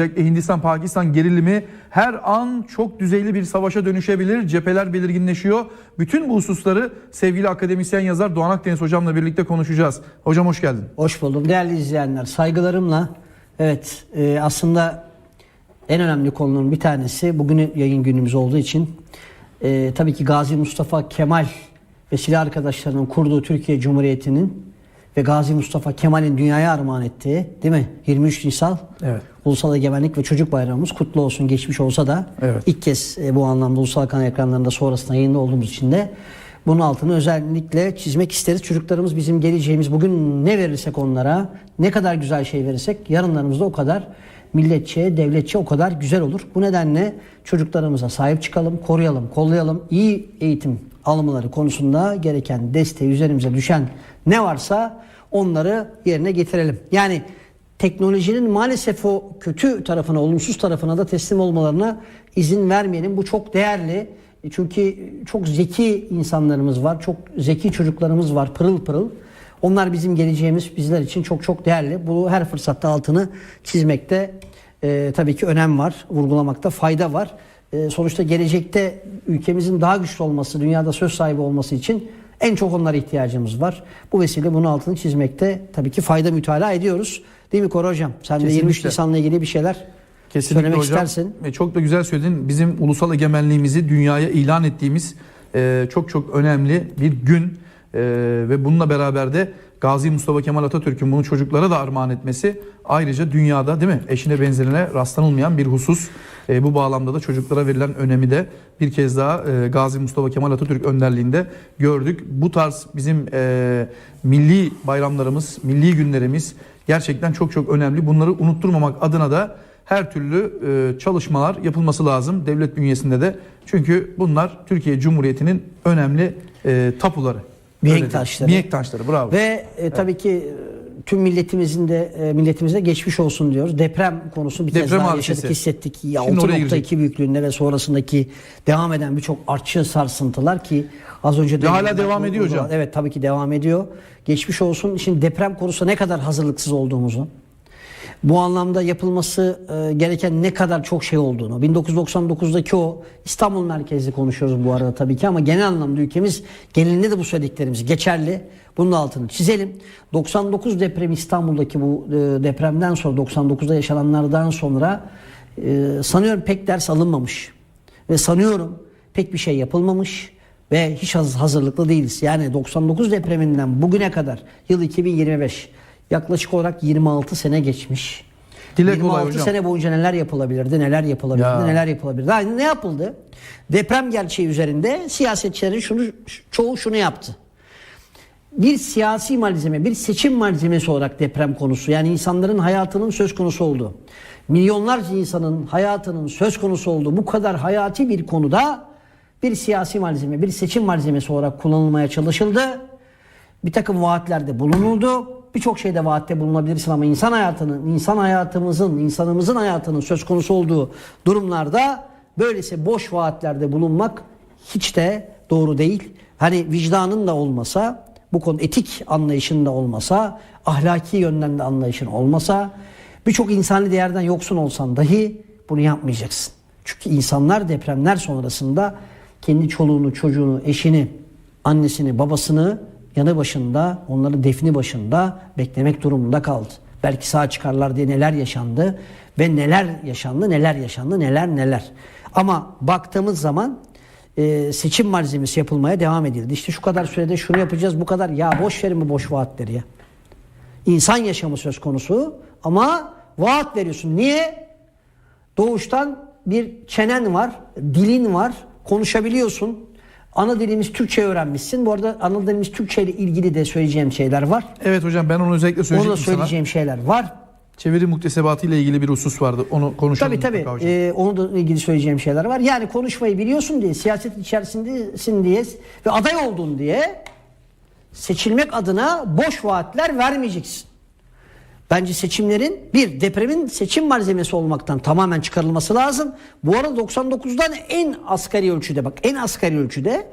Özellikle Hindistan-Pakistan gerilimi her an çok düzeyli bir savaşa dönüşebilir. Cepheler belirginleşiyor. Bütün bu hususları sevgili akademisyen yazar Doğan Akdeniz hocamla birlikte konuşacağız. Hocam hoş geldin. Hoş buldum değerli izleyenler. Saygılarımla evet e, aslında en önemli konuların bir tanesi bugün yayın günümüz olduğu için e, tabii ki Gazi Mustafa Kemal ve silah arkadaşlarının kurduğu Türkiye Cumhuriyeti'nin ve Gazi Mustafa Kemal'in dünyaya armağan ettiği değil mi? 23 Nisan Evet. Ulusal Egemenlik ve Çocuk Bayramımız kutlu olsun geçmiş olsa da Evet. ilk kez e, bu anlamda ulusal kanal ekranlarında sonrasında yayında olduğumuz için de bunun altını özellikle çizmek isteriz. Çocuklarımız bizim geleceğimiz. Bugün ne verirsek onlara, ne kadar güzel şey verirsek yarınlarımızda o kadar milletçe, devletçe o kadar güzel olur. Bu nedenle çocuklarımıza sahip çıkalım, koruyalım, kollayalım. İyi eğitim almaları konusunda gereken desteği üzerimize düşen ne varsa onları yerine getirelim. Yani teknolojinin maalesef o kötü tarafına, olumsuz tarafına da teslim olmalarına izin vermeyelim. Bu çok değerli. E, Çünkü çok zeki insanlarımız var, çok zeki çocuklarımız var, pırıl pırıl. Onlar bizim geleceğimiz, bizler için çok çok değerli. Bu her fırsatta altını çizmekte e, tabii ki önem var, vurgulamakta fayda var. E, sonuçta gelecekte ülkemizin daha güçlü olması, dünyada söz sahibi olması için en çok onlara ihtiyacımız var. Bu vesile bunun altını çizmekte tabii ki fayda mütalaa ediyoruz. Değil mi Kore Hocam? Sen de 23 Kesinlikle. Nisan'la ilgili bir şeyler Kesinlikle söylemek hocam. istersin. Ve çok da güzel söyledin. Bizim ulusal egemenliğimizi dünyaya ilan ettiğimiz e, çok çok önemli bir gün E, ve bununla beraber de Gazi Mustafa Kemal Atatürk'ün bunu çocuklara da armağan etmesi ayrıca dünyada değil mi eşine benzerine rastlanılmayan bir husus. E, bu bağlamda da çocuklara verilen önemi de bir kez daha e, Gazi Mustafa Kemal Atatürk önderliğinde gördük. Bu tarz bizim e, milli bayramlarımız, milli günlerimiz gerçekten çok çok önemli. Bunları unutturmamak adına da her türlü e, çalışmalar yapılması lazım devlet bünyesinde de. Çünkü bunlar Türkiye Cumhuriyeti'nin önemli e, tapuları. Değil. taşları. Mihenk taşları bravo. Ve e, tabii ki e, tüm milletimizin de e, milletimize geçmiş olsun diyoruz. Deprem konusunu bir kez Deprem daha hadisesi. yaşadık, hissettik. Ya Şimdi oraya 6.2 girecek. büyüklüğünde ve sonrasındaki devam eden birçok artçı sarsıntılar ki az önce de hala devam ediyor hocam. Evet tabii ki devam ediyor. Geçmiş olsun. Şimdi deprem konusunda ne kadar hazırlıksız olduğumuzu, bu anlamda yapılması e, gereken ne kadar çok şey olduğunu, 1999'daki o İstanbul merkezli konuşuyoruz bu arada tabii ki ama genel anlamda ülkemiz genelinde de bu söylediklerimiz geçerli. Bunun altını çizelim. 99 depremi İstanbul'daki bu e, depremden sonra 99'da yaşananlardan sonra e, sanıyorum pek ders alınmamış. Ve sanıyorum pek bir şey yapılmamış ve hiç haz- hazırlıklı değiliz. Yani 99 depreminden bugüne kadar yıl 2025 yaklaşık olarak 26 sene geçmiş. Dile kolay 26 hocam. sene boyunca neler yapılabilirdi, neler yapılabilirdi, Ya. neler yapılabilirdi. Aynı ne yapıldı? Deprem gerçeği üzerinde siyasetçilerin şunu çoğu şunu yaptı. Bir siyasi malzeme, bir seçim malzemesi olarak deprem konusu yani insanların hayatının söz konusu olduğu, milyonlarca insanın hayatının söz konusu olduğu bu kadar hayati bir konuda bir siyasi malzeme, bir seçim malzemesi olarak kullanılmaya çalışıldı. Bir takım vaatlerde bulunuldu. Birçok şeyde vaatte bulunabilirsin ama insan hayatının, insan hayatımızın, insanımızın hayatının söz konusu olduğu durumlarda böylesi boş vaatlerde bulunmak hiç de doğru değil. Hani vicdanın da olmasa, bu konu etik anlayışın da olmasa, ahlaki yönden de anlayışın olmasa, birçok insani değerden yoksun olsan dahi bunu yapmayacaksın. Çünkü insanlar depremler sonrasında kendi çoluğunu, çocuğunu, eşini, annesini, babasını yanı başında, onları defni başında beklemek durumunda kaldı. Belki sağ çıkarlar diye neler yaşandı ve neler yaşandı, neler yaşandı, neler neler. Ama baktığımız zaman e, seçim malzemesi yapılmaya devam edildi. İşte şu kadar sürede şunu yapacağız, bu kadar. Ya boş verin bu boş vaatleri ya. İnsan yaşamı söz konusu ama vaat veriyorsun. Niye? Doğuştan bir çenen var, dilin var, konuşabiliyorsun. Ana dilimiz Türkçe öğrenmişsin. Bu arada ana dilimiz Türkçe ile ilgili de söyleyeceğim şeyler var. Evet hocam ben onu özellikle Onu da söyleyecektim sana. söyleyeceğim şeyler var. Çeviri muktesebatı ile ilgili bir husus vardı. Onu konuşalım. Tabii tabii. hocam. Ee, onu da ilgili söyleyeceğim şeyler var. Yani konuşmayı biliyorsun diye, siyaset içerisindesin diye ve aday oldun diye seçilmek adına boş vaatler vermeyeceksin. Bence seçimlerin bir depremin seçim malzemesi olmaktan tamamen çıkarılması lazım. Bu arada 99'dan en asgari ölçüde bak en asgari ölçüde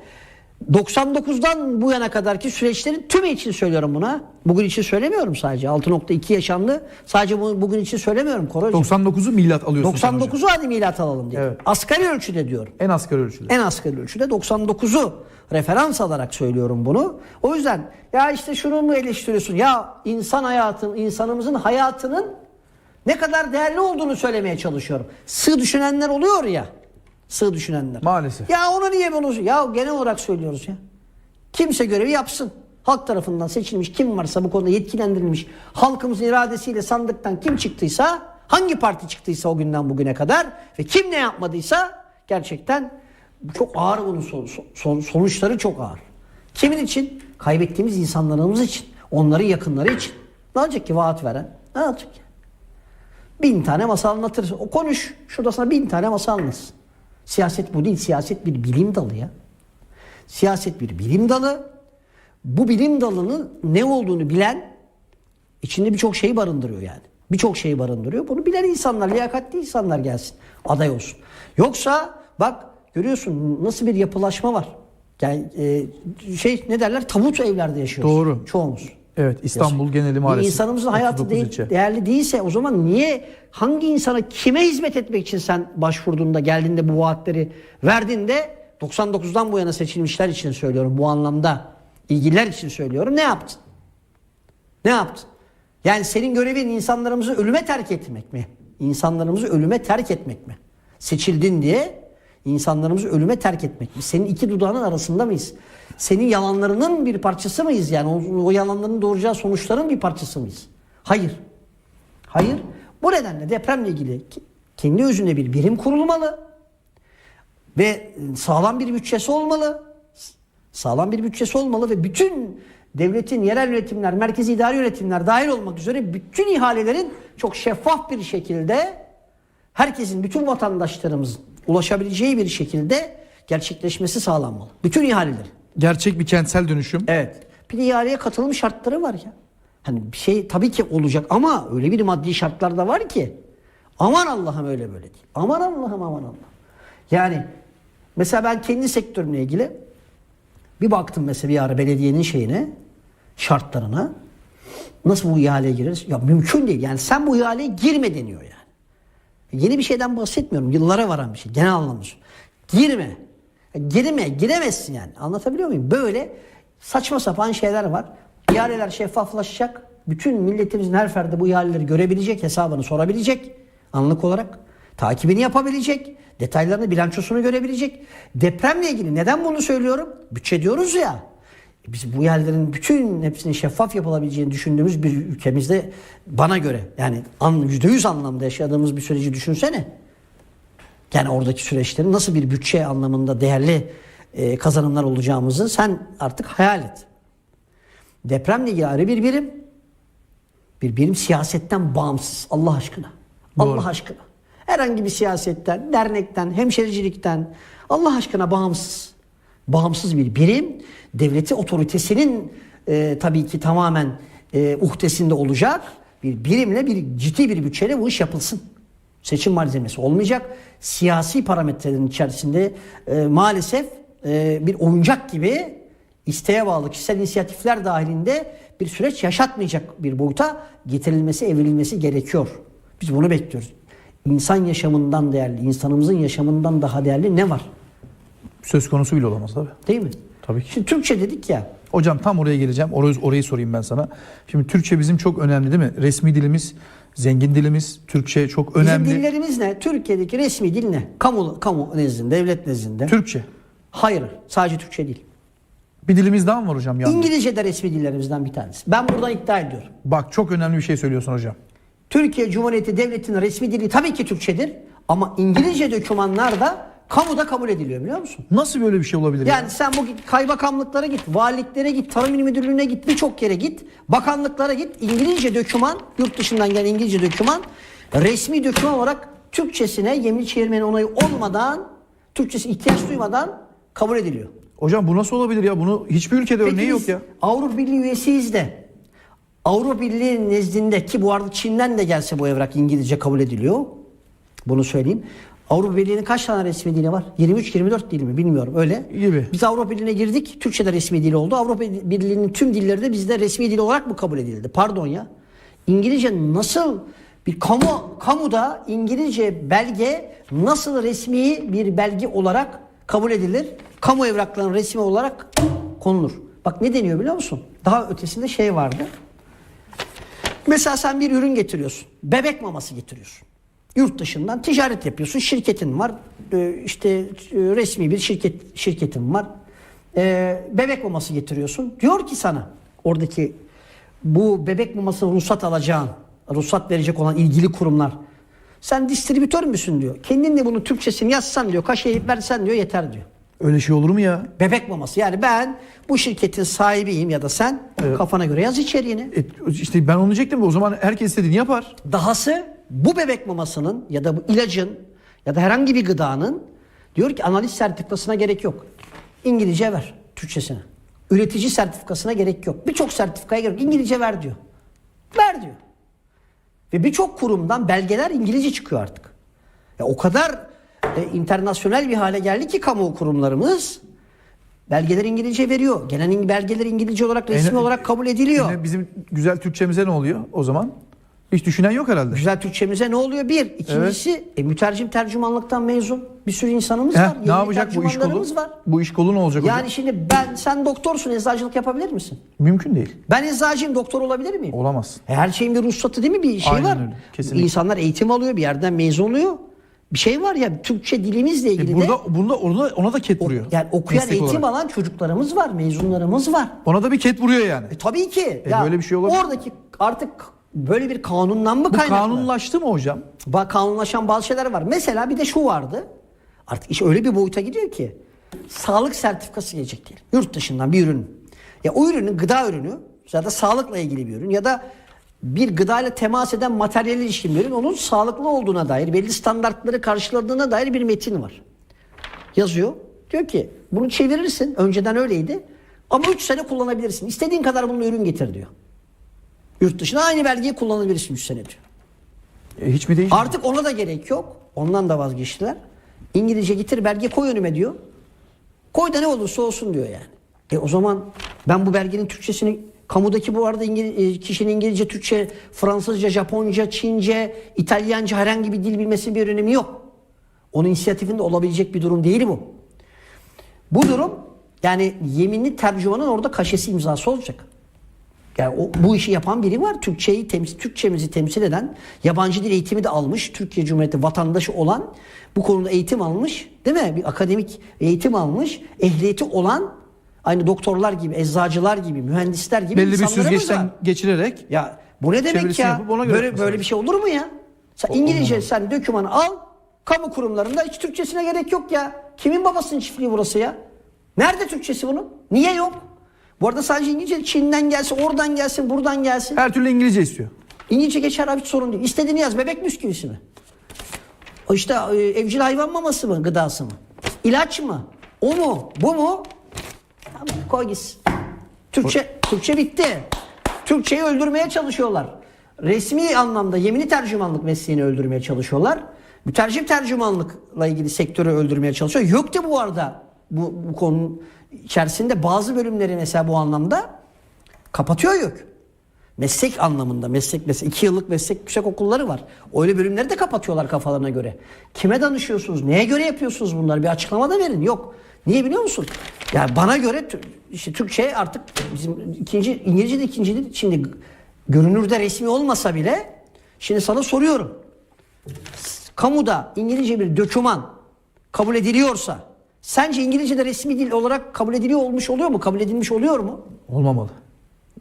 99'dan bu yana kadarki süreçlerin tümü için söylüyorum buna. Bugün için söylemiyorum sadece. 6.2 yaşandı. Sadece bu, bugün için söylemiyorum Koraycığım. 99'u milat alıyorsun sen hocam. 99'u hadi milat alalım diye. Evet. Asgari ölçüde diyorum. En asgari ölçüde. En asgari ölçüde 99'u referans alarak söylüyorum bunu. O yüzden ya işte şunu mu eleştiriyorsun? Ya insan hayatın, insanımızın hayatının ne kadar değerli olduğunu söylemeye çalışıyorum. Sığ düşünenler oluyor ya. Sığ düşünenler. Maalesef. Ya onu niye bunu? Ya genel olarak söylüyoruz ya. Kimse görevi yapsın. Halk tarafından seçilmiş kim varsa bu konuda yetkilendirilmiş halkımızın iradesiyle sandıktan kim çıktıysa hangi parti çıktıysa o günden bugüne kadar ve kim ne yapmadıysa gerçekten çok ağır bunun son- son- sonuçları çok ağır. Kimin için? Kaybettiğimiz insanlarımız için. Onların yakınları için. Ne olacak ki vaat veren? Ne olacak ki? Bin tane masal anlatır. O konuş. Şurada sana bin tane masal anlatsın. Siyaset bu değil. Siyaset bir bilim dalı ya. Siyaset bir bilim dalı. Bu bilim dalının ne olduğunu bilen içinde birçok şey barındırıyor yani. Birçok şey barındırıyor. Bunu bilen insanlar, liyakatli insanlar gelsin. Aday olsun. Yoksa bak görüyorsun nasıl bir yapılaşma var. Yani e, şey ne derler tabut evlerde yaşıyoruz. Doğru. Çoğumuz. Evet İstanbul geneli maalesef. insanımızın hayatı 39 değil, ilçe. değerli değilse o zaman niye hangi insana kime hizmet etmek için sen başvurduğunda geldiğinde bu vaatleri verdiğinde 99'dan bu yana seçilmişler için söylüyorum bu anlamda ilgililer için söylüyorum ne yaptın? Ne yaptın? Yani senin görevin insanlarımızı ölüme terk etmek mi? İnsanlarımızı ölüme terk etmek mi? Seçildin diye insanlarımızı ölüme terk etmek mi? Senin iki dudağının arasında mıyız? Senin yalanlarının bir parçası mıyız yani? O, o yalanların doğuracağı sonuçların bir parçası mıyız? Hayır. Hayır. Bu nedenle depremle ilgili kendi özünde bir birim kurulmalı ve sağlam bir bütçesi olmalı. Sağlam bir bütçesi olmalı ve bütün devletin yerel yönetimler, merkezi idari yönetimler dahil olmak üzere bütün ihalelerin çok şeffaf bir şekilde herkesin, bütün vatandaşlarımızın ulaşabileceği bir şekilde gerçekleşmesi sağlanmalı. Bütün ihaleleri. Gerçek bir kentsel dönüşüm. Evet. Bir ihaleye katılım şartları var ya. Hani bir şey tabii ki olacak ama öyle bir maddi şartlar da var ki. Aman Allah'ım öyle böyle değil. Aman Allah'ım aman Allah'ım. Yani mesela ben kendi sektörümle ilgili bir baktım mesela bir ara belediyenin şeyine, şartlarına. Nasıl bu ihaleye gireriz? Ya mümkün değil. Yani sen bu ihaleye girme deniyor yani. Yeni bir şeyden bahsetmiyorum. Yıllara varan bir şey. Genel anlamda. Girme. Girme. Giremezsin yani. Anlatabiliyor muyum? Böyle saçma sapan şeyler var. İhaleler şeffaflaşacak. Bütün milletimizin her ferdi bu ihaleleri görebilecek, hesabını sorabilecek. Anlık olarak. Takibini yapabilecek. Detaylarını, bilançosunu görebilecek. Depremle ilgili neden bunu söylüyorum? Bütçe diyoruz ya. Biz bu yerlerin bütün hepsinin şeffaf yapılabileceğini düşündüğümüz bir ülkemizde bana göre yani an, %100 anlamda yaşadığımız bir süreci düşünsene. Yani oradaki süreçlerin nasıl bir bütçe anlamında değerli e, kazanımlar olacağımızı sen artık hayal et. Depremle ilgili ayrı bir birim. Bir birim siyasetten bağımsız Allah aşkına. Doğru. Allah aşkına. Herhangi bir siyasetten, dernekten, hemşericilikten Allah aşkına bağımsız. Bağımsız bir birim. Devleti otoritesinin e, tabii ki tamamen e, uhdesinde olacak bir birimle bir ciddi bir bütçeyle bu iş yapılsın. Seçim malzemesi olmayacak. Siyasi parametrelerin içerisinde e, maalesef e, bir oyuncak gibi isteğe bağlı kişisel inisiyatifler dahilinde bir süreç yaşatmayacak bir boyuta getirilmesi, evrilmesi gerekiyor. Biz bunu bekliyoruz. İnsan yaşamından değerli, insanımızın yaşamından daha değerli ne var? Söz konusu bile olamaz abi. Değil mi? Tabii ki. Şimdi Türkçe dedik ya. Hocam tam oraya geleceğim. Orayı, orayı sorayım ben sana. Şimdi Türkçe bizim çok önemli değil mi? Resmi dilimiz, zengin dilimiz. Türkçe çok önemli. Bizim dillerimiz ne? Türkiye'deki resmi dil ne? Kamu, kamu nezdinde, devlet nezdinde. Türkçe. Hayır, sadece Türkçe değil. Bir dilimiz daha mı var hocam? Yanında? İngilizce de resmi dillerimizden bir tanesi. Ben buradan iddia ediyorum. Bak çok önemli bir şey söylüyorsun hocam. Türkiye Cumhuriyeti Devleti'nin resmi dili tabii ki Türkçedir. Ama İngilizce dokümanlar da kamuda kabul ediliyor biliyor musun? Nasıl böyle bir şey olabilir? ya? Yani sen bu kaymakamlıklara git, valiliklere git, tarım il müdürlüğüne git, birçok yere git, bakanlıklara git. İngilizce döküman, yurt dışından gelen İngilizce döküman resmi döküman olarak Türkçesine yeminli çevirmenin onayı olmadan, Türkçesi ihtiyaç duymadan kabul ediliyor. Hocam bu nasıl olabilir ya? Bunu hiçbir ülkede Peki örneği yok ya. Avrupa Birliği üyesiyiz de Avrupa Birliği nezdinde ki bu arada Çin'den de gelse bu evrak İngilizce kabul ediliyor. Bunu söyleyeyim. Avrupa Birliği'nin kaç tane resmi dili var? 23-24 dil mi bilmiyorum öyle. Gibi. Biz Avrupa Birliği'ne girdik. Türkçe de resmi dil oldu. Avrupa Birliği'nin tüm dilleri de bizde resmi dil olarak mı kabul edildi? Pardon ya. İngilizce nasıl bir kamu kamuda İngilizce belge nasıl resmi bir belge olarak kabul edilir? Kamu evraklarının resmi olarak konulur. Bak ne deniyor biliyor musun? Daha ötesinde şey vardı. Mesela sen bir ürün getiriyorsun. Bebek maması getiriyorsun. Yurt dışından ticaret yapıyorsun. Şirketin var. Ee, işte e, resmi bir şirket şirketin var. Ee, bebek maması getiriyorsun. Diyor ki sana oradaki bu bebek maması ruhsat alacağın, ruhsat verecek olan ilgili kurumlar. Sen distribütör müsün diyor. Kendin de bunun Türkçesini yazsan diyor. Kaşeyip versen diyor yeter diyor. Öyle şey olur mu ya? Bebek maması. Yani ben bu şirketin sahibiyim ya da sen kafana göre yaz içeriğini. E, işte ben onu diyecektim. O zaman herkes istediğini yapar. Dahası bu bebek mamasının ya da bu ilacın ya da herhangi bir gıdanın diyor ki analiz sertifikasına gerek yok. İngilizce ver Türkçesine. Üretici sertifikasına gerek yok. Birçok sertifikaya gerek yok. İngilizce ver diyor. Ver diyor. Ve birçok kurumdan belgeler İngilizce çıkıyor artık. Ya o kadar e, internasyonel bir hale geldi ki kamu kurumlarımız belgeler İngilizce veriyor. Gelen belgeler İngilizce olarak resmi E olarak kabul ediliyor. Yine bizim güzel Türkçemize ne oluyor o zaman? Hiç düşünen yok herhalde. Güzel Türkçemize ne oluyor? Bir. İkincisi e, mütercim tercümanlıktan mezun bir sürü insanımız Heh, var. ne yapacak bu iş kolu? var. Bu iş kolu ne olacak Yani hocam? şimdi ben sen doktorsun eczacılık yapabilir misin? Mümkün değil. Ben eczacıyım doktor olabilir miyim? Olamaz. E, Her şeyin bir ruhsatı değil mi? Bir şey Aynen var. öyle, kesinlikle. İnsanlar eğitim alıyor, bir yerden mezun oluyor. Bir şey var ya Türkçe dilimizle ilgili E de burada bunda ona, ona da ket o- vuruyor. yani okuyan Meslek eğitim olarak. alan çocuklarımız var, mezunlarımız var. Ona da bir ket vuruyor yani. E, tabii ki. E, böyle bir şey olabilir. Oradaki artık böyle bir kanundan mı Bu kaynaklı? kanunlaştı mı hocam? Bak kanunlaşan bazı şeyler var. Mesela bir de şu vardı. Artık iş öyle bir boyuta gidiyor ki sağlık sertifikası gelecek diyelim. Yurt dışından bir ürün. Ya o ürünün gıda ürünü ya da sağlıkla ilgili bir ürün ya da bir gıdayla temas eden materyal ilişkin bir ürün onun sağlıklı olduğuna dair belli standartları karşıladığına dair bir metin var. Yazıyor. Diyor ki bunu çevirirsin. Önceden öyleydi. Ama 3 sene kullanabilirsin. İstediğin kadar bunun ürün getir diyor. Yurt dışına aynı belgeyi kullanabilirsin 3 sene diyor. E, hiç mi değişmiyor? Artık ona da gerek yok. Ondan da vazgeçtiler. İngilizce getir belge koy önüme diyor. Koy da ne olursa olsun diyor yani. E o zaman ben bu belgenin Türkçesini kamudaki bu arada İngiliz, e, kişinin İngilizce, Türkçe, Fransızca, Japonca, Çince, İtalyanca herhangi bir dil bilmesinin bir önemi yok. Onun inisiyatifinde olabilecek bir durum değil bu. Bu durum yani yeminli tercümanın orada kaşesi imzası olacak. Yani o, bu işi yapan biri var. Türkçeyi temsil, Türkçemizi temsil eden, yabancı dil eğitimi de almış, Türkiye Cumhuriyeti vatandaşı olan, bu konuda eğitim almış, değil mi? Bir akademik eğitim almış, ehliyeti olan, aynı doktorlar gibi, eczacılar gibi, mühendisler gibi Belli bir süzgeçten var. geçirerek Ya bu ne demek ya? Böyle böyle bir şey olur mu ya? Sen İngilizce sen dökümanı al, kamu kurumlarında hiç Türkçesine gerek yok ya. Kimin babasının çiftliği burası ya? Nerede Türkçesi bunun? Niye yok? Bu arada sadece İngilizce Çin'den gelsin, oradan gelsin, buradan gelsin. her türlü İngilizce istiyor. İngilizce geçer abi hiç sorun değil. İstediğini yaz. Bebek bisküvisi mi? İşte e, evcil hayvan maması mı? Gıdası mı? İlaç mı? O mu? Bu mu? Tamam, koy gitsin. Türkçe, Türkçe bitti. Türkçeyi öldürmeye çalışıyorlar. Resmi anlamda yeminli tercümanlık mesleğini öldürmeye çalışıyorlar. Mütercim tercümanlıkla ilgili sektörü öldürmeye çalışıyor. Yok da bu arada bu, bu konunun içerisinde bazı bölümleri mesela bu anlamda kapatıyor yok. Meslek anlamında meslek meslek iki yıllık meslek yüksek okulları var. Öyle bölümleri de kapatıyorlar kafalarına göre. Kime danışıyorsunuz? Neye göre yapıyorsunuz bunları? Bir açıklama da verin. Yok. Niye biliyor musun? Ya bana göre işte Türkçe artık bizim ikinci İngilizce de ikinci dil. Şimdi görünürde resmi olmasa bile şimdi sana soruyorum. Kamuda İngilizce bir döküman kabul ediliyorsa sence İngilizce'de resmi dil olarak kabul ediliyor olmuş oluyor mu? Kabul edilmiş oluyor mu? Olmamalı.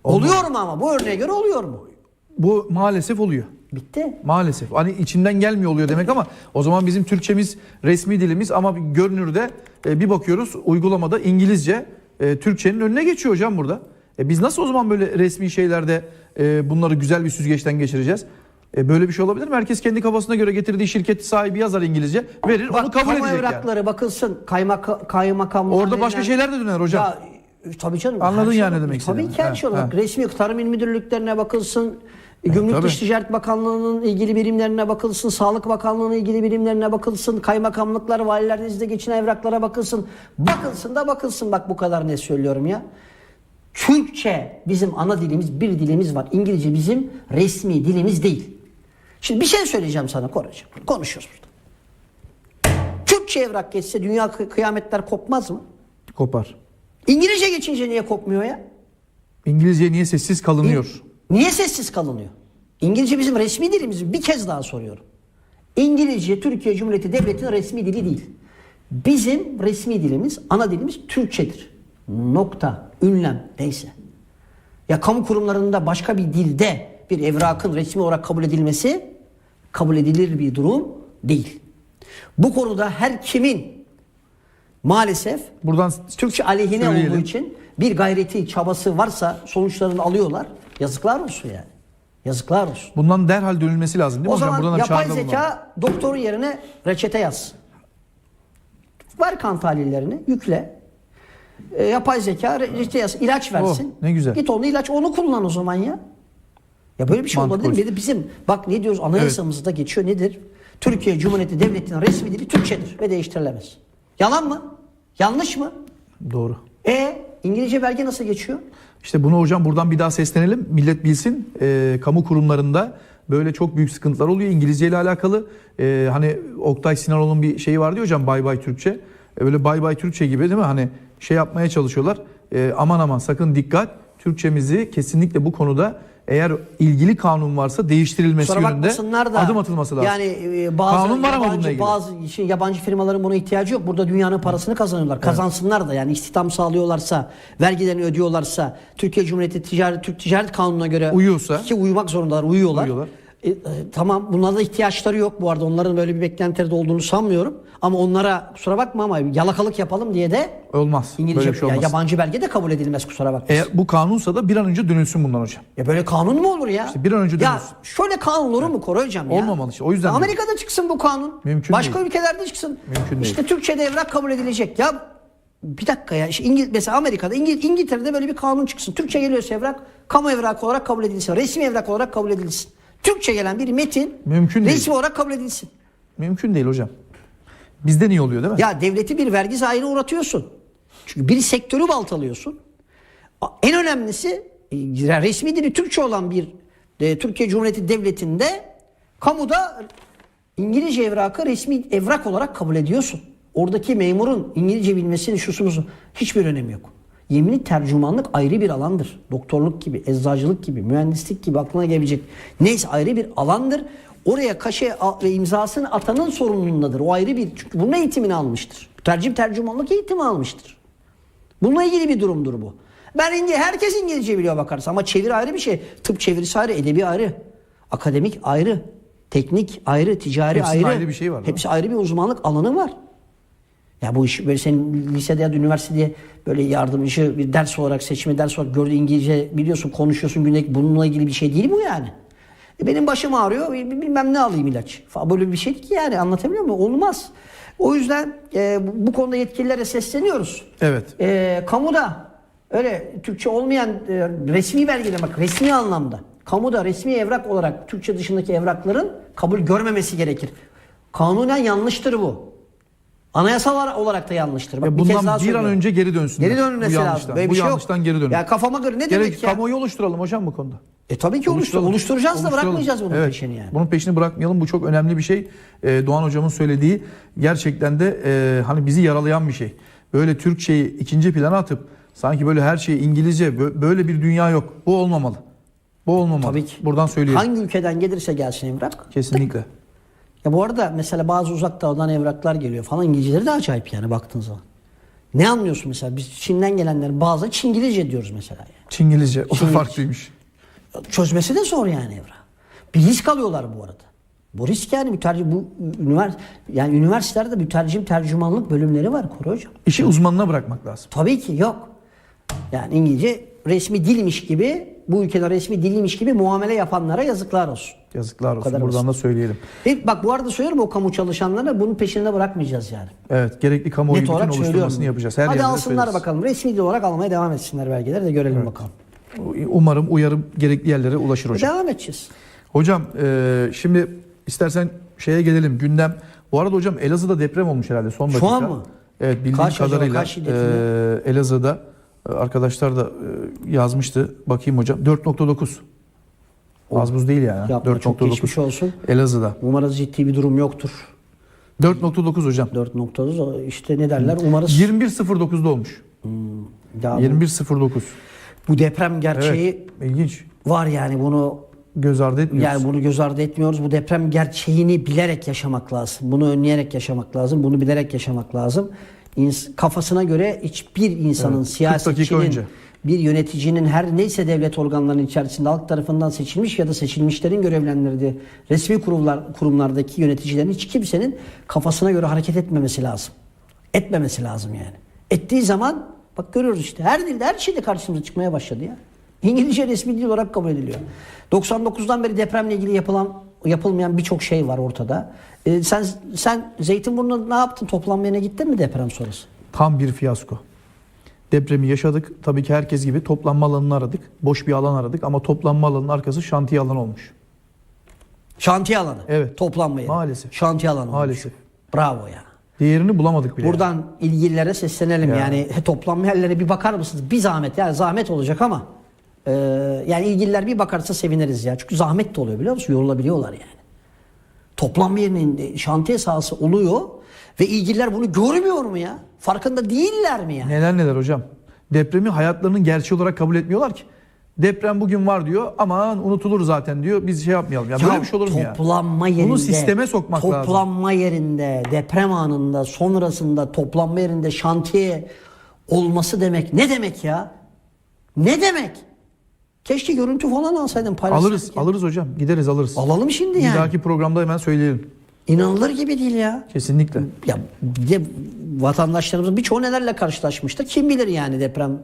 Oluyor mu ama? Bu örneğe göre oluyor mu? Bu maalesef oluyor. Bitti. Maalesef. Hani içinden gelmiyor oluyor demek ama o zaman bizim Türkçemiz resmi dilimiz ama görünürde e, bir bakıyoruz uygulamada İngilizce e, Türkçenin önüne geçiyor hocam burada. E, biz nasıl o zaman böyle resmi şeylerde e, bunları güzel bir süzgeçten geçireceğiz? E, böyle bir şey olabilir mi? Herkes kendi kafasına göre getirdiği şirket sahibi yazar İngilizce verir onu kabul kamu edecek yani. evrakları bakılsın kaymak kaymakamlar. Orada başka şeyler de döner hocam. Ya, Tabii canım. Anladın şey yani olarak- demek Tabii istediğimi. ki her şey olarak. Resmi Tarım İl Müdürlüklerine bakılsın. Gümrük tabii. Dış Ticaret Bakanlığı'nın ilgili birimlerine bakılsın. Sağlık Bakanlığı'nın ilgili birimlerine bakılsın. Kaymakamlıklar, valiler nezdinde geçen evraklara bakılsın. Bakılsın da bakılsın. Bak bu kadar ne söylüyorum ya. Türkçe bizim ana dilimiz, bir dilimiz var. İngilizce bizim resmi dilimiz değil. Şimdi bir şey söyleyeceğim sana Koracığım. Konuşuyoruz burada. Türkçe evrak geçse dünya kı- kıyametler kopmaz mı? Kopar. İngilizce geçince niye kopmuyor ya? İngilizce niye sessiz kalınıyor? Niye sessiz kalınıyor? İngilizce bizim resmi dilimiz. Bir kez daha soruyorum. İngilizce Türkiye Cumhuriyeti Devleti'nin resmi dili değil. Bizim resmi dilimiz, ana dilimiz Türkçedir. Nokta, ünlem neyse. Ya kamu kurumlarında başka bir dilde bir evrakın resmi olarak kabul edilmesi kabul edilir bir durum değil. Bu konuda her kimin maalesef Buradan Türkçe aleyhine Söyleyelim. olduğu için bir gayreti, çabası varsa sonuçlarını alıyorlar. Yazıklar olsun yani. Yazıklar olsun. bundan derhal dönülmesi lazım değil mi o hocam? zaman Buradan da yapay zeka doktoru yerine reçete yaz. Ver kan tahlillerini, yükle. E, yapay zeka re- reçete yaz, ilaç versin. Oh, ne güzel. Git onu ilaç, onu kullan o zaman ya. Ya böyle bir şey Mantıklı olabilir mi? De bizim bak ne diyoruz anayasamızda geçiyor nedir? Türkiye Cumhuriyeti Devleti'nin resmi dili Türkçedir ve değiştirilemez. Yalan mı? Yanlış mı? Doğru. E İngilizce belge nasıl geçiyor? İşte bunu hocam buradan bir daha seslenelim. Millet bilsin. Ee, kamu kurumlarında böyle çok büyük sıkıntılar oluyor İngilizce ile alakalı. Ee, hani Oktay Sinanoğlu'nun bir şeyi vardı ya hocam bay bay Türkçe. Ee, böyle bay bay Türkçe gibi değil mi? Hani şey yapmaya çalışıyorlar. Ee, aman aman sakın dikkat. Türkçemizi kesinlikle bu konuda eğer ilgili kanun varsa değiştirilmesi Kusura yönünde da. adım atılması lazım. Yani e, bazı Kanun var ama bununla yabancı, ilgili. bazı şey, yabancı firmaların buna ihtiyacı yok. Burada dünyanın parasını kazanıyorlar. Kazansınlar da yani istihdam sağlıyorlarsa, vergilerini ödüyorlarsa, Türkiye Cumhuriyeti Ticaret Türk Ticaret Kanunu'na göre Uyuyorsa. ki uyumak zorundalar, uyuyorlar. Uyuyorlar. E, e, tamam bunlara da ihtiyaçları yok bu arada. Onların böyle bir beklentileri de olduğunu sanmıyorum. Ama onlara kusura bakma ama yalakalık yapalım diye de Olmaz. İngilizce Böyle bir şey ya olmaz. yabancı belge de kabul edilmez kusura bakma. Eğer bu kanunsa da bir an önce dönülsün bundan hocam. Ya böyle kanun mu olur ya? İşte bir an önce Ya dönülsün. şöyle kanun olur mu Koray hocam ya? Olmamalı işte, o yüzden. Amerika'da çıksın bu kanun. Mümkün Başka değil. ülkelerde çıksın. Mümkün işte Türkçe'de evrak kabul edilecek. Ya bir dakika ya. İşte İngil mesela Amerika'da, İngil İngiltere'de böyle bir kanun çıksın. Türkçe geliyorsa evrak kamu evrakı olarak kabul edilsin. Resmi evrak olarak kabul edilsin. Türkçe gelen bir metin Mümkün değil. resmi olarak kabul edilsin. Mümkün değil hocam. Bizde niye oluyor değil mi? Ya devleti bir vergi zahiri uğratıyorsun. Çünkü bir sektörü baltalıyorsun. En önemlisi e, resmi dili Türkçe olan bir e, Türkiye Cumhuriyeti Devleti'nde kamuda İngilizce evrakı resmi evrak olarak kabul ediyorsun. Oradaki memurun İngilizce bilmesinin şusu hiçbir önemi yok. Yeminli tercümanlık ayrı bir alandır. Doktorluk gibi, eczacılık gibi, mühendislik gibi aklına gelebilecek. Neyse ayrı bir alandır. Oraya kaşe ve imzasını atanın sorumluluğundadır. O ayrı bir çünkü bunun eğitimini almıştır. Tercih tercümanlık eğitimi almıştır. Bununla ilgili bir durumdur bu. Ben İngilizce, herkes İngilizce biliyor bakarsa ama çeviri ayrı bir şey. Tıp çevirisi ayrı, edebi ayrı, akademik ayrı, teknik ayrı, ticari Hepsinin ayrı. ayrı bir şeyi var? Hepsi ayrı bir uzmanlık alanı var. Ya bu iş böyle senin lisede ya da üniversitede böyle yardımcı bir ders olarak seçme ders olarak gördüğün İngilizce biliyorsun konuşuyorsun günlük bununla ilgili bir şey değil bu yani. E benim başım ağrıyor bil- bilmem ne alayım ilaç. Falan Böyle bir şey ki yani anlatabiliyor muyum? Olmaz. O yüzden e, bu, bu konuda yetkililere sesleniyoruz. Evet. E, kamuda öyle Türkçe olmayan e, resmi belgeler bak resmi anlamda kamuda resmi evrak olarak Türkçe dışındaki evrakların kabul görmemesi gerekir. Kanunen yanlıştır bu. Anayasal olarak da yanlıştır. Bak, Ya bir kez bundan daha bir an söylüyorum. önce geri dönsünler. Geri dönülmesi bu lazım. yanlıştan. Böyle bu şey yok. yanlıştan geri dönün. Ya kafama göre ne Gerek demek ya? kamuoyu oluşturalım hocam bu konuda. E tabii ki oluştur, Oluşturalım. oluşturacağız da bırakmayacağız bunun evet. peşini yani. Bunun peşini bırakmayalım. Bu çok önemli bir şey. Ee, Doğan hocamın söylediği gerçekten de e, hani bizi yaralayan bir şey. Böyle Türkçeyi ikinci plana atıp sanki böyle her şey İngilizce bö- böyle bir dünya yok. Bu olmamalı. Bu olmamalı. Tabii ki. Buradan söyleyelim. Hangi ülkeden gelirse gelsin evrak. Kesinlikle. Ya bu arada mesela bazı uzak dağdan evraklar geliyor falan İngilizceleri de acayip yani baktığın zaman. Ne anlıyorsun mesela? Biz Çin'den gelenler bazı Çingilizce diyoruz mesela. Yani. Çingilizce. O da Çingilizce. farklıymış. Çözmesi de zor yani evrak. Bir risk alıyorlar bu arada. Bu risk yani mütercim bu ünivers yani üniversitelerde mütercim tercümanlık bölümleri var Koray hocam. İşi uzmanına bırakmak lazım. Tabii ki yok. Yani İngilizce resmi dilmiş gibi bu ülkede resmi dilmiş gibi muamele yapanlara yazıklar olsun. Yazıklar olsun. Buradan da söyleyelim. E, bak bu arada söylüyorum o kamu çalışanlarına bunun peşinde bırakmayacağız yani. Evet gerekli kamuoyu bütün oluşturmasını yapacağız. Her Hadi alsınlar söyleriz. bakalım. Resmi olarak almaya devam etsinler belgeleri de görelim bakalım. Umarım uyarım gerekli yerlere ulaşır E, hocam. Devam edeceğiz. Hocam e, şimdi istersen şeye gelelim gündem. Bu arada hocam Elazığ'da deprem olmuş herhalde son dakika. an mı? Evet bildiğim Kaç acaba, kadarıyla şiddetinde? e, Elazığ'da e, arkadaşlar da e, yazmıştı. Bakayım hocam 4.9. Az buz değil yani. Yapma çok 4.9 geçmiş olsun. Elazığ'da. Umarız ciddi bir durum yoktur. 4.9 hocam. 4.9 işte ne derler umarız 21.09'da olmuş. bu, 21.09. bu deprem gerçeği Evet. İlginç. var yani bunu Göz ardı etmiyoruz. yani bunu göz ardı etmiyoruz. Bu deprem gerçeğini bilerek yaşamak lazım. Bunu önleyerek yaşamak lazım. Bunu bilerek yaşamak lazım. İns- kafasına göre hiçbir insanın, Evet, 40 dakika siyasetçinin, önce. Bir yöneticinin her neyse devlet organlarının içerisinde halk tarafından seçilmiş ya da seçilmişlerin görevlendirdiği resmi kurumlar kurumlardaki yöneticilerin hiç kimsenin kafasına göre hareket etmemesi lazım. Etmemesi lazım yani. Ettiği zaman bak görüyoruz işte her dilde her şeyde karşımıza çıkmaya başladı ya. İngilizce resmi dil olarak kabul ediliyor. 99'dan beri depremle ilgili yapılan yapılmayan birçok şey var ortada. Ee, sen sen Zeytinburnu'na ne yaptın? Toplanmaya gittin mi deprem sonrası? Tam bir fiyasko. Depremi yaşadık. Tabii ki herkes gibi toplanma alanını aradık. Boş bir alan aradık ama toplanma alanının arkası şantiye alanı olmuş. Şantiye alanı. Evet. Toplanma yeri. Maalesef. Şantiye alanı. olmuş. Maalesef. Bravo ya. Diğerini bulamadık bile. Buradan ilgililere seslenelim. Ya. Yani toplanma yerlerine bir bakar mısınız? Bir zahmet yani zahmet olacak ama e, yani ilgililer bir bakarsa seviniriz ya. Çünkü zahmet de oluyor biliyor musun? Yorulabiliyorlar yani. Toplanma yerinin e, şantiye sahası oluyor ve ilgililer bunu görmüyor mu ya? Farkında değiller mi yani? Neler neler hocam. Depremi hayatlarının gerçeği olarak kabul etmiyorlar ki. Deprem bugün var diyor. Aman unutulur zaten diyor. Biz şey yapmayalım. Ya, böyle bir şey olur mu ya? Toplanma yerinde. Bunu sisteme sokmak lazım. Toplanma yerinde, deprem anında, sonrasında toplanma yerinde şantiye olması demek ne demek ya? Ne demek? Keşke görüntü falan alsaydın paylaşsaydın. Alırız, alırız hocam. Gideriz alırız. Alalım şimdi Bir yani. dahaki programda hemen söyleyelim. İnanılır gibi değil ya. Kesinlikle. Ya bir de vatandaşlarımızın birçoğu nelerle karşılaşmıştı. Kim bilir yani deprem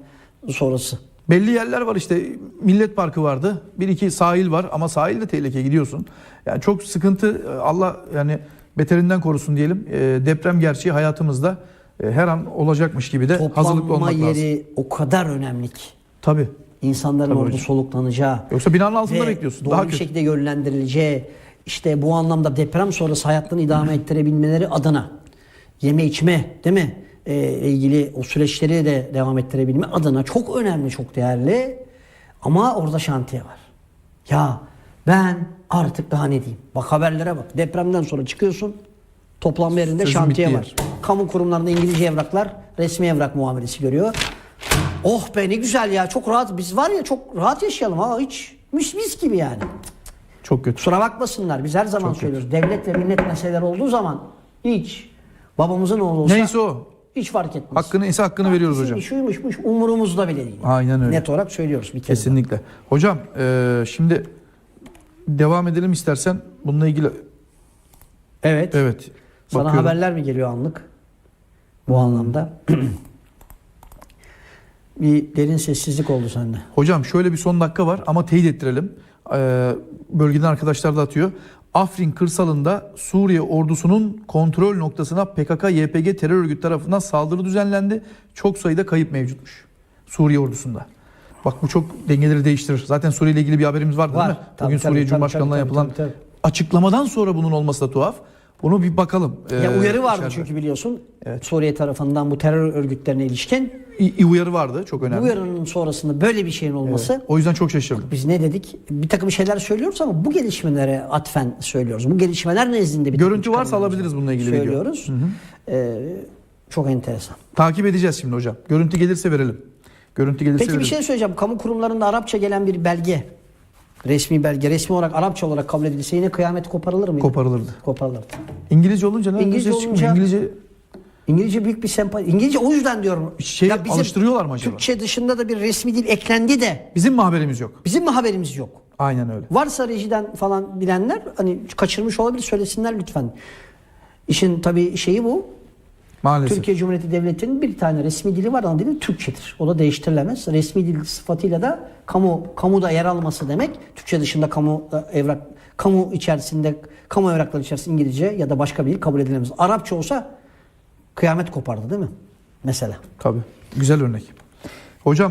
sonrası. Belli yerler var işte Millet Parkı vardı. Bir iki sahil var ama sahil de tehlike gidiyorsun. Yani çok sıkıntı Allah yani beterinden korusun diyelim. E, deprem gerçeği hayatımızda e, her an olacakmış gibi de hazırlıklı Toplanma olmak lazım. yeri o kadar önemli ki. Tabii. İnsanların Tabii orada hocam. soluklanacağı. Yoksa binanın altında bekliyorsun. Doğru Daha bir kötü. şekilde yönlendirileceği işte bu anlamda deprem sonrası hayatlarını idame ettirebilmeleri adına yeme içme değil mi? Ee, ilgili o süreçleri de devam ettirebilme adına çok önemli, çok değerli. Ama orada şantiye var. Ya ben artık daha ne diyeyim? Bak haberlere bak. Depremden sonra çıkıyorsun. Toplanma yerinde Sözün şantiye bittiği var. Kamu kurumlarında İngilizce evraklar resmi evrak muamelesi görüyor. Oh be ne güzel ya çok rahat. Biz var ya çok rahat yaşayalım ha hiç mis, mis gibi yani. Çok kötü. Kusura bakmasınlar biz her zaman söylüyoruz. Devlet ve millet meseleleri olduğu zaman hiç babamızın oğlu olsa Neyse o. hiç fark etmez. Hakkını ise hakkını veriyoruz hocam. Şuymuş, Şuymuşmuş umurumuzda bile değil. Aynen öyle. Net olarak söylüyoruz bir daha. Kesinlikle. Hocam e, şimdi devam edelim istersen bununla ilgili. Evet. Evet. Sana bakıyorum. haberler mi geliyor anlık? Bu anlamda. bir derin sessizlik oldu sende. Hocam şöyle bir son dakika var ama teyit ettirelim. Ee, bölgeden arkadaşlar da atıyor. Afrin kırsalında Suriye ordusunun kontrol noktasına PKK-YPG terör örgütü tarafından saldırı düzenlendi. Çok sayıda kayıp mevcutmuş Suriye ordusunda. Bak bu çok dengeleri değiştirir. Zaten Suriye ile ilgili bir haberimiz vardı Var. değil mi? Tabii, Bugün tabii, Suriye tabii, Cumhurbaşkanlığı'na yapılan tabii, tabii. açıklamadan sonra bunun olması da tuhaf. Bunu bir bakalım. Ya Ee, uyarı vardı içeride. çünkü biliyorsun. Suriye tarafından bu terör örgütlerine ilişkin. İ- uyarı vardı çok önemli. Bu uyarının sonrasında böyle bir şeyin olması Evet. O yüzden çok şaşırdım. Biz ne dedik? Bir takım şeyler söylüyoruz ama bu gelişmelere atfen söylüyoruz. Bu gelişmeler nezdinde bir Görüntü varsa alabiliriz bununla ilgili video. Söylüyoruz. Ee, çok enteresan. Takip edeceğiz şimdi hocam. Görüntü gelirse verelim. Görüntü gelirse Peki bir verelim. şey söyleyeceğim. Kamu kurumlarında Arapça gelen bir belge, resmi belge, resmi olarak Arapça olarak kabul edilse yine kıyamet koparılır mıydı? Koparılırdı. Koparılırdı. İngilizce olunca ne? İngilizce çıkmıyor. olunca- İngilizce İngilizce büyük bir sempati. İngilizce o yüzden diyorum. Şey, alıştırıyorlar mı acaba? Türkçe dışında da bir resmi dil eklendi de bizim mi haberimiz yok? bizim mi haberimiz yok? Aynen öyle. Varsa rejiden falan bilenler hani kaçırmış olabilir söylesinler lütfen. İşin tabii şeyi bu. Maalesef. Türkiye Cumhuriyeti Devleti'nin bir tane resmi dili var. Ana dili Türkçedir. O da değiştirilemez. Resmi dil sıfatıyla da kamu kamuda yer alması demek. Türkçe dışında kamu e, evrak kamu içerisinde kamu evrakları içerisinde İngilizce ya da başka bir dil kabul edilemez. Arapça olsa kıyamet kopardı değil mi? Mesela. Tabii. Güzel örnek. Hocam